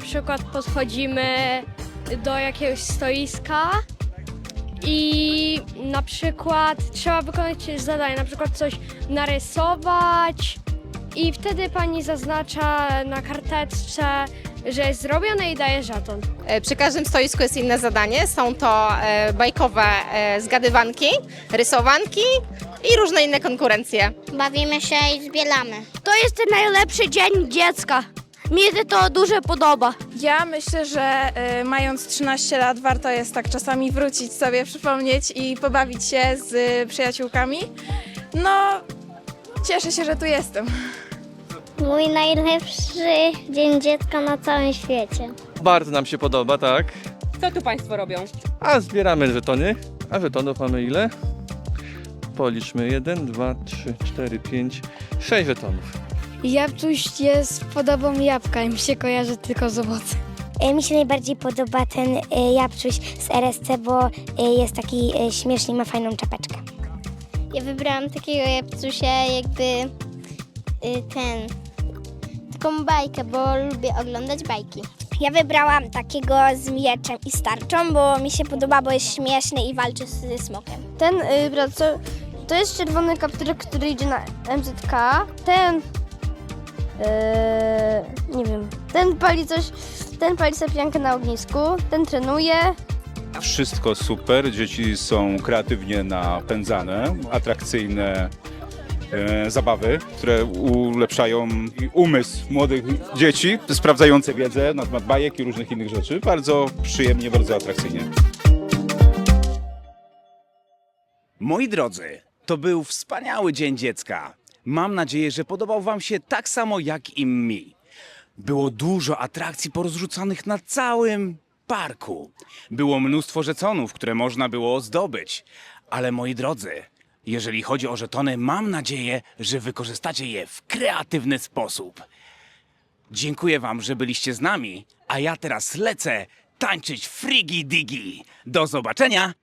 przykład podchodzimy do jakiegoś stoiska i na przykład trzeba wykonać zadanie, na przykład coś narysować i wtedy pani zaznacza na karteczce, że jest zrobione i daje żeton. E, Przy każdym stoisku jest inne zadanie. Są to e, bajkowe e, zgadywanki, rysowanki i różne inne konkurencje. Bawimy się i zbieramy. To jest ten najlepszy dzień dziecka. Mi się to dużo podoba. Ja myślę, że y, mając 13 lat warto jest tak czasami wrócić sobie, przypomnieć i pobawić się z y, przyjaciółkami. No, cieszę się, że tu jestem. Mój najlepszy dzień dziecka na całym świecie. Bardzo nam się podoba, tak. Co tu Państwo robią? A zbieramy żetony. A żetonów mamy ile? Policzmy. 1, 2, 3, 4, 5, 6 żetonów. Jabłczuś jest podobą jabłka i mi się kojarzy tylko z owocem. E, Mi się najbardziej podoba ten e, Japczuś z RSC, bo e, jest taki śmieszny i ma fajną czapeczkę. Ja wybrałam takiego Japcusia jakby ten, taką bajkę, bo lubię oglądać bajki. Ja wybrałam takiego z mieczem i starczą, bo mi się podoba, bo jest śmieszny i walczy ze smokiem. Ten, y, to jest czerwony kapturek, który idzie na MZK. Ten, y, nie wiem, ten pali coś, ten pali sobie piankę na ognisku, ten trenuje. Wszystko super, dzieci są kreatywnie napędzane, atrakcyjne e, zabawy, które ulepszają umysł młodych dzieci, sprawdzające wiedzę na temat bajek i różnych innych rzeczy. Bardzo przyjemnie, bardzo atrakcyjnie. Moi drodzy, to był wspaniały dzień dziecka. Mam nadzieję, że podobał Wam się tak samo jak i mi. Było dużo atrakcji porozrzucanych na całym parku. Było mnóstwo żetonów, które można było zdobyć. Ale moi drodzy, jeżeli chodzi o żetony, mam nadzieję, że wykorzystacie je w kreatywny sposób. Dziękuję Wam, że byliście z nami, a ja teraz lecę tańczyć frigi digi. Do zobaczenia